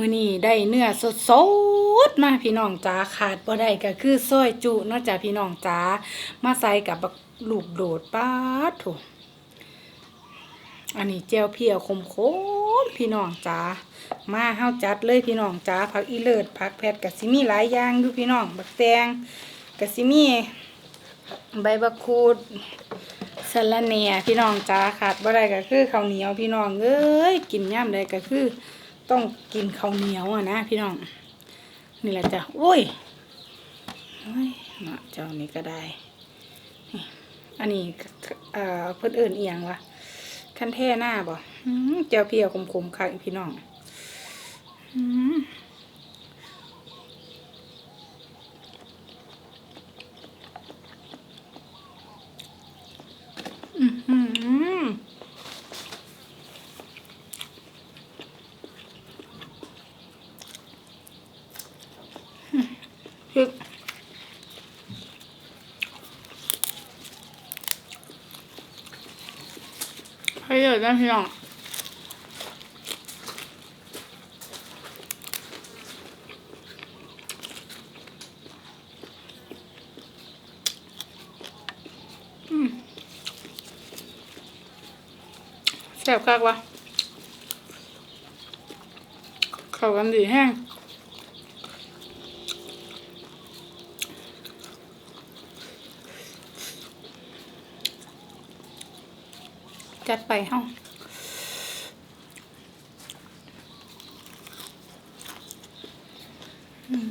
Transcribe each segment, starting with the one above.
มื้อนี้ได้เนื้อสดสดๆมาพี่น้องจ๋าขาดบ่ได้ก็คือซอยจุเนาะจ้ะพี่น้องจ๋ามาใส่กับลูกโดดป๊าดโถอันนี้แจ่วเพียวคมๆพี่น้องจ๋ามาเฮาจัดเลยพี่น้องจ๋าผักอีเลิศผักแพทก็สิมีหลายอย่างอยู่พี่น้องบักแตงก็สิมีใบบักคูดสะระแหน่พี่น้องจ้าขาดบ่ได้ก็คือข้าวเหนียวพี่น้องเอ้ยกินย่ำใดก็คือ ต้องกินข้าวเหนียวอะนะพี่น้อง นี่แหละจ้ะโอ้ยโอ้ยมาเจ้านี้ก็ได้ อันนี้เอ่อเพื่อนเอิ้นเอียงวะคันแท่หน้าบ่เจ้าเพียวคมๆค่ะพี่น้องอืมอื้อหือ พริก ให้เยอะนะพี่น้องอืมแซ่บคักวะเข้ากันดีแห้ง จัดไปเฮ้าอืม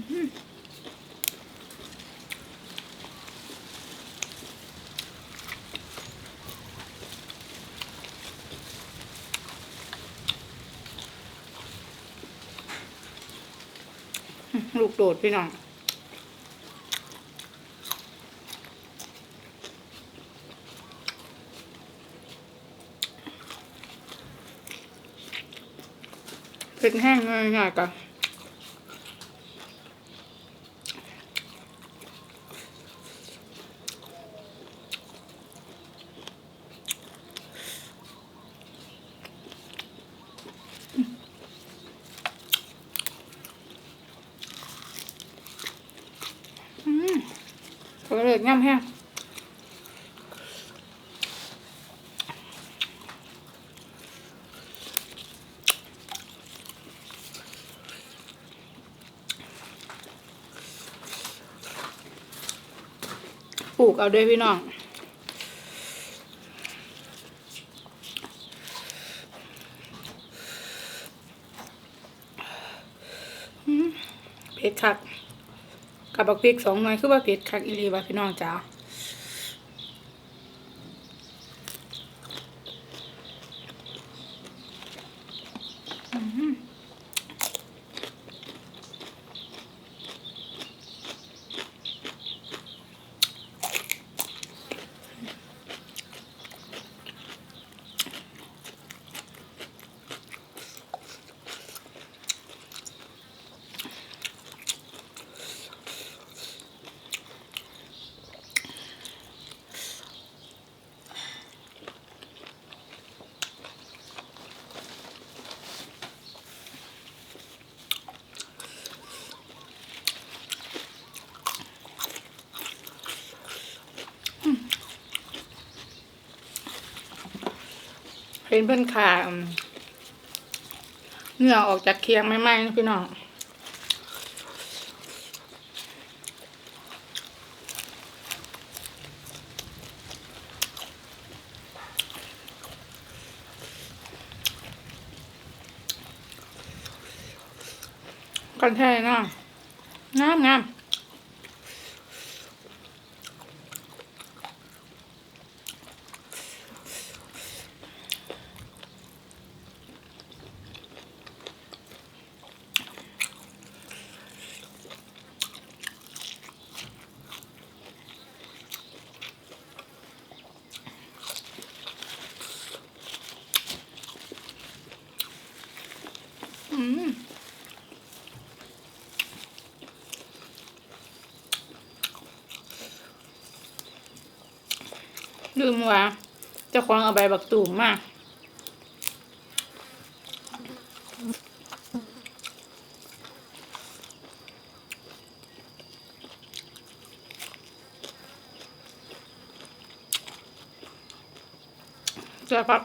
ลูกโดดพี่น้อง เป็นแห้งเลยง่ายๆกันอืมก็เลยง่ำแห้ง ปลูกเอาด้วยพี่น้องเผ็ดคักกับบักพริกสองหน่วยคือว่าเผ็ดคักอีหลีว่าพี่น้องจ๋าอืม เห็นเพิ่อนขาเนื้อออกจากเคียงไม่ไหมนะพี่น้องกันแท้นะงามงาม ลืมว่าจะควงเอาใบบักตูมมากจะแบบ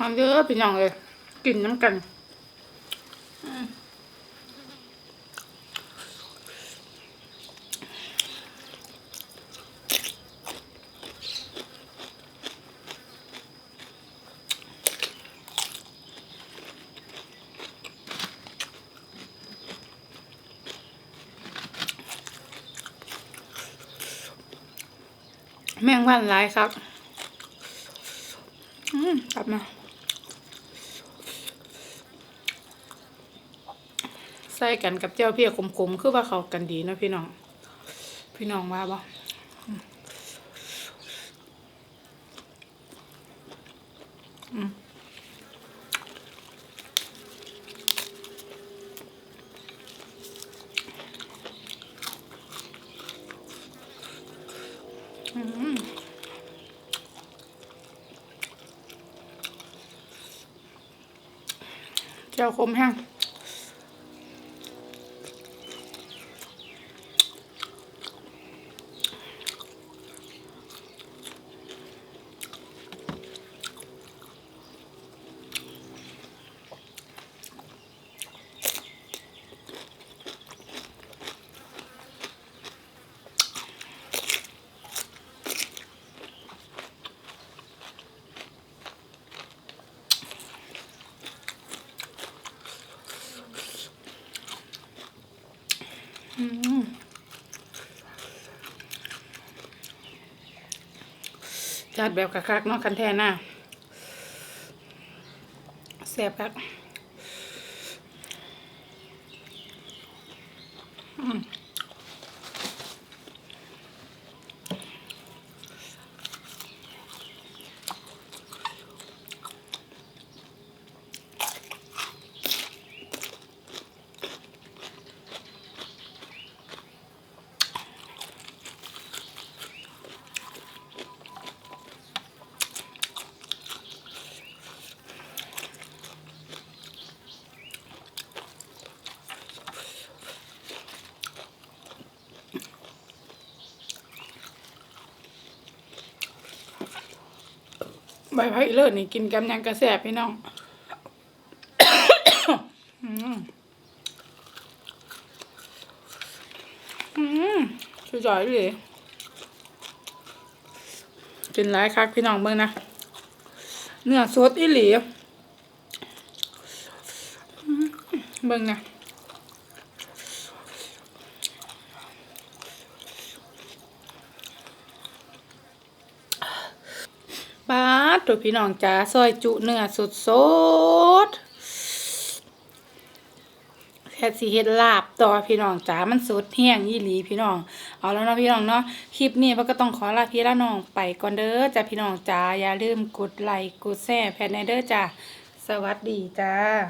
มันเยอะเป็นอย่างเลยกินน้ำกันแมงวันหลายครับ อืมกลับมา ใส่กันกับเจ้าเพียขมๆคือว่าเขากันดีนะพี่น้อง พี่น้องว่าบ่อืมอืมอืมเจ้าคมแห้ง จัดแบบคักๆเนาะคันแทนน่าแซ่บคัก ใบไผ่เลิศนี่กินกับยังกระแสบพี่น้องอืมอืมสุดยอดเลยกินหลายคักพี่น้องเบิ่งนะเนื้อสดอีหลีเบิ่งนะ บาดตัวพี่น้องจ๋าซอยจุเนื้อสดสดๆแค่สีเฮ็ดลาบต่อพี่น้องจ๋ามันสดแห้งยี่หลีพี่น้อง เอาแล้วเนาะพี่น้องเนาะคลิปนี้เราก็ต้องขอลาพี่ละน้องไปก่อนเด้อจ้าพี่น้องจ๋าอย่าลืมกดไลค์กดแชร์แพนในเด้อจ้าสวัสดีจ้า